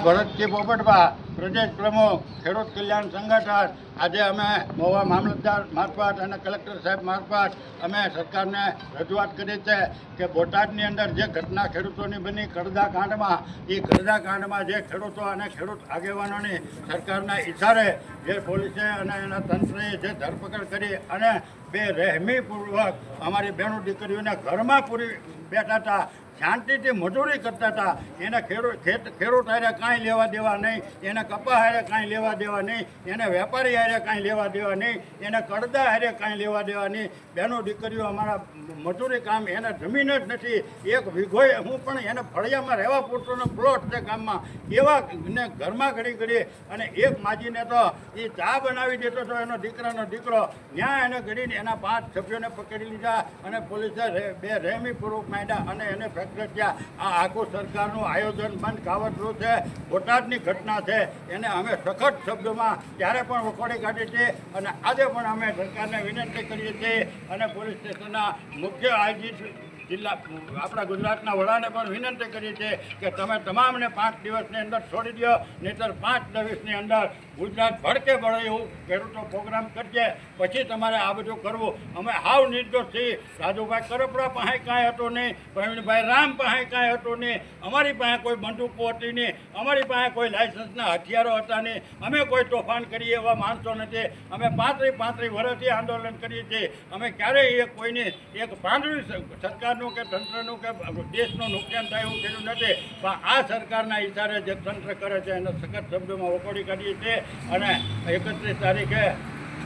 ભરતજી પોપટભા પ્રદેશ પ્રમુખ ખેડૂત કલ્યાણ સંગઠન, આજે અમે મોવા મામલતદાર મારફત અને કલેક્ટર સાહેબ મારફત અમે સરકારને રજૂઆત કરી છે કે બોટાદની અંદર જે ઘટના ખેડૂતોની બની કરદા કાંડમાં એ કરદા કાંડમાં જે ખેડૂતો અને ખેડૂત આગેવાનોની સરકારના ઇશારે જે પોલીસે અને એના તંત્રએ જે ધરપકડ કરી અને બે રહેમીપૂર્વક અમારી બહેનો દીકરીઓને ઘરમાં પૂરી બેઠા હતા શાંતિથી મજૂરી કરતા હતા. એને ખેડૂત ખેડૂત હારે કાંઈ લેવા દેવા નહીં. એને કપા હારે કાંઈ લેવા દેવા નહીં. એને વેપારી હારે કાંઈ લેવા દેવા નહીં. એને કડદા હારે કાંઈ લેવા દેવા નહીં. બહેનો દીકરીઓ, અમારા મજૂરી કામ એને જમીન જ નથી. એક વિઘોય હું પણ એને ફળિયામાં રહેવા પૂરતોનો પ્લોટ છે ગામમાં. એવા ને ઘરમાં ઘડી ઘડી અને એક માજીને તો એ ચા બનાવી દેતો હતો એનો દીકરાનો દીકરો ત્યાં એને ઘડીને એના પાંચ સભ્યોને પકડી લીધા અને પોલીસે બે બે રહેમીપૂર્વક માંડ્યા અને એને ફેક્ટર થયા આ આખું સરકારનું આયોજન બંધ કાવતરું છે, બોટાદની ઘટના છે, એને અમે સખત શબ્દોમાં ત્યારે પણ વખોડી કાઢી છે અને આજે પણ અમે સરકારને વિનંતી કરીએ છીએ અને પોલીસ સ્ટેશનના મુખ્ય આઈજી જિલ્લા આપણા ગુજરાતના વડાને પણ વિનંતી કરી છે કે તમે તમામને પાંચ દિવસની અંદર છોડી દો, નહીંતર પાંચ દિવસની અંદર ગુજરાત ભડકે ભળે એવું ખેડૂતો પ્રોગ્રામ કરીએ પછી તમારે આ બધું કરવું. અમે હાવ નિર્દોષ છીએ. રાજુભાઈ કરપડા પાસે કાંઈ હતું નહીં. પ્રવીણભાઈ રામ પાસે કાંઈ હતું નહીં. અમારી પાસે કોઈ બંદૂકો હતી નહીં. અમારી પાસે કોઈ લાઇસન્સના હથિયારો હતા નહીં. અમે કોઈ તોફાન કરીએ એવા માણસો નથી. અમે પાંત્રીસ પાંત્રીસ વર્ષથી આંદોલન કરીએ છીએ. અમે ક્યારેય એ કોઈની એક પાંદડી સરકારનું કે તંત્રનું કે દેશનું નુકસાન થાય એવું થયેલું નથી. પણ આ સરકારના ઇશારે જે તંત્ર કરે છે, એને સખત શબ્દોમાં વખોડી કાઢીએ છીએ અને એકત્રીસ તારીખે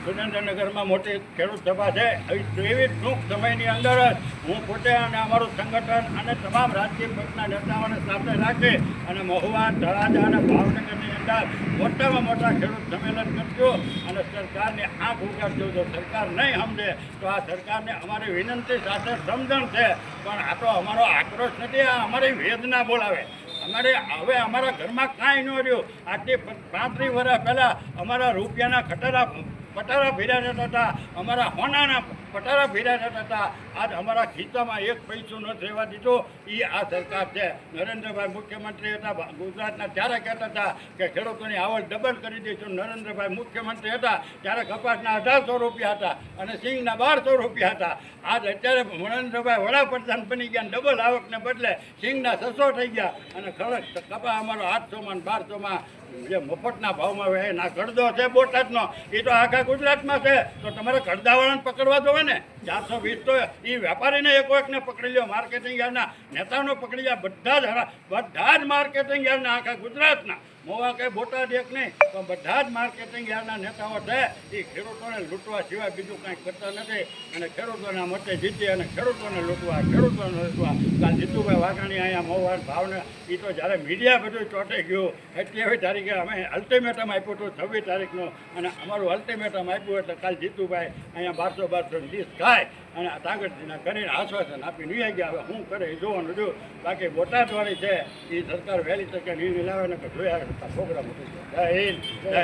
સુરેન્દ્રનગરમાં મોટી ખેડૂત સભા છે. એવી ટૂંક સમયની અંદર જ હું પોતે અને અમારું સંગઠન અને તમામ રાજકીય પક્ષના નેતાઓને સાથે રાખી અને મહુવા, તળાજા અને ભાવનગરની અંદર મોટામાં મોટા ખેડૂત સંમેલન કરશું અને સરકારને આંખ ઉગાડજો. જો સરકાર નહીં સમજે, તો આ સરકારને અમારી વિનંતી સાથે સમજણ છે. પણ આ તો અમારો આક્રોશ નથી, આ અમારી વેદના બોલાવે. અમારે હવે અમારા ઘરમાં કાંઈ ન રહ્યું. આજથી પાંત્રીસ વર્ષ પહેલાં અમારા રૂપિયાના ખટારા પટારા ભેડા રહેતા હતા અમારા હોનાના પટારા ભેડા રહેતા હતા આજ અમારા ખીચામાં એક પૈસો ન રહેવા દીધો. એ આ સરકાર છે. નરેન્દ્રભાઈ મુખ્યમંત્રી હતા ગુજરાતના ત્યારે કહેતા હતા કે ખેડૂતોની આવક ડબલ કરી દઈશું નરેન્દ્રભાઈ મુખ્યમંત્રી હતા, ત્યારે કપાસના અઢારસો રૂપિયા હતા અને સિંગના બારસો રૂપિયા હતા. આજ અત્યારે નરેન્દ્રભાઈ વડાપ્રધાન બની ગયા ડબલ આવકને બદલે સિંગના છસો થઈ ગયા. અને ખરેખર કપા અમારો આઠસોમાં બારસોમાં જે મફતના ભાવમાં વહે ના કડદો છે બોટાદનો એ તો આખા ગુજરાતમાં છે. તો તમારે કડદાવાળાને પકડવા જોવે ને. ચારસો વીસ તો એ વેપારીને એક એકને પકડી લ્યો માર્કેટિંગ યાર્ડના. નેતાનો પકડી લ્યા, બધા જ બધા જ માર્કેટિંગ યાર્ડના, આખા ગુજરાતના. મોવા કે બોટાદ એક નહીં, પણ બધા જ માર્કેટિંગ યાર્ડના નેતાઓ છે. એ ખેડૂતોને લૂંટવા સિવાય બીજું કાંઈ કરતા નથી. અને ખેડૂતોના મતે જીતી અને ખેડૂતોને લૂંટવા ખેડૂતોને લૂંટવા. કાલ જીતુભાઈ વાઘાણી અહીંયા મોવા ભાવને એ તો જ્યારે મીડિયા બધું ચોંટી ગયું, અઠ્યાવીસ તારીખે અમે અલ્ટિમેટમ આપ્યું હતું, છવ્વીસ તારીખનું. અને અમારું અલ્ટિમેટમ આપ્યું એટલે કાલ જીતુભાઈ અહીંયા બારસો બારસો ડીશ ખાય અને આ તાગતજીના કરીને આશ્વાસન આપીને નહીં ગયા. હવે શું કરે એ જોવાનું જો બાકી બોટાદવાળી છે એ સરકાર વહેલી તકે નિર્ણય લાવે ને જોયા કરતા પ્રોગ્રામ જય હિન્દ. જય